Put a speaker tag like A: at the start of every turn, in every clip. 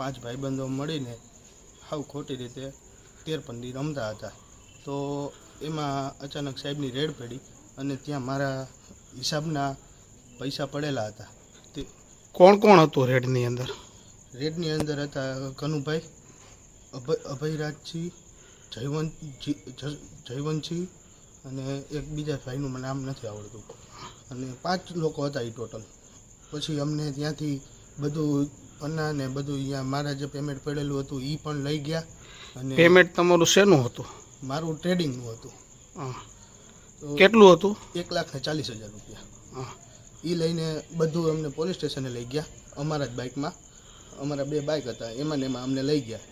A: પાંચ ભાઈબંધો મળીને હાવ ખોટી રીતે તેરપંદી રમતા હતા. તો એમાં અચાનક સાહેબની રેડ પડી અને ત્યાં મારા હિસાબના પૈસા પડેલા હતા. તે
B: કોણ કોણ હતું રેડની અંદર?
A: રેડની અંદર હતા કનુભાઈ અભય અભયરાજસિંહ જયવંત જયવંતસિંહ અને એક બીજા ભાઈનું મને નામ નથી આવડતું. અને પાંચ લોકો હતા એ ટોટલ. પછી અમને ત્યાંથી બધું પન્ના ને બધું અહીંયા મારા જે પેમેન્ટ પડેલું હતું એ પણ લઈ ગયા અને
B: પેમેન્ટ તમારું શેનું હતું?
A: મારું ટ્રેડિંગનું હતું. તો
B: કેટલું હતું?
A: એક લાખ ને ચાલીસ હજાર રૂપિયા. એ લઈને બધું અમને પોલીસ સ્ટેશને લઈ ગયા અમારા જ બાઇકમાં અમારા બે બાઇક હતા એમાં ને એમાં અમને લઈ ગયા.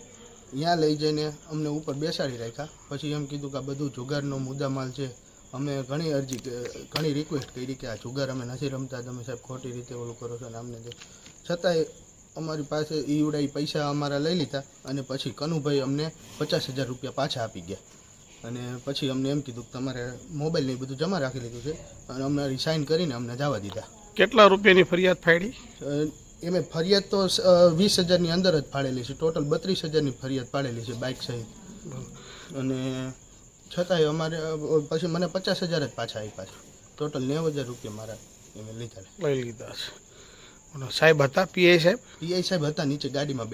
A: ત્યાં લઈ જઈને અમને ઉપર બેસાડી રાખ્યા. પછી એમ કીધું કે આ બધું જુગારનો મુદ્દામાલ છે. અમે ઘણી અરજી ઘણી રિક્વેસ્ટ કરી કે આ જુગાર અમે નથી રમતા તમે સાહેબ ખોટી રીતે ઓલું કરો છો ને અમને છતાંય અમારી પાસે એ ઈ પૈસા અમારા લઈ લીધા અને પછી કનુભાઈ અમને પચાસ હજાર રૂપિયા પાછા આપી ગયા. અને પછી અમને એમ કીધું કે તમારે મોબાઈલ ને બધું જમા રાખી લીધું છે અને અમને સાઇન કરીને અમને જવા દીધા.
B: કેટલા રૂપિયાની ફરિયાદ ફાડી
A: એમે ફરિયાદ તો વીસ હજારની અંદર જ ફાળેલી છે. ટોટલ બત્રીસ હજારની ફરિયાદ પાડેલી છે બાઇક સહિત. અને છતાંય અમારે પછી મને પચાસ હજાર જ પાછા આપ્યા છે. ટોટલ નેવ હજાર રૂપિયા મારા એમે લીધા
B: લઈ લીધા છે. સાહેબ હતા પીઆઈ સાહેબ?
A: પીઆઈ સાહેબ હતા નીચે ગાડીમાં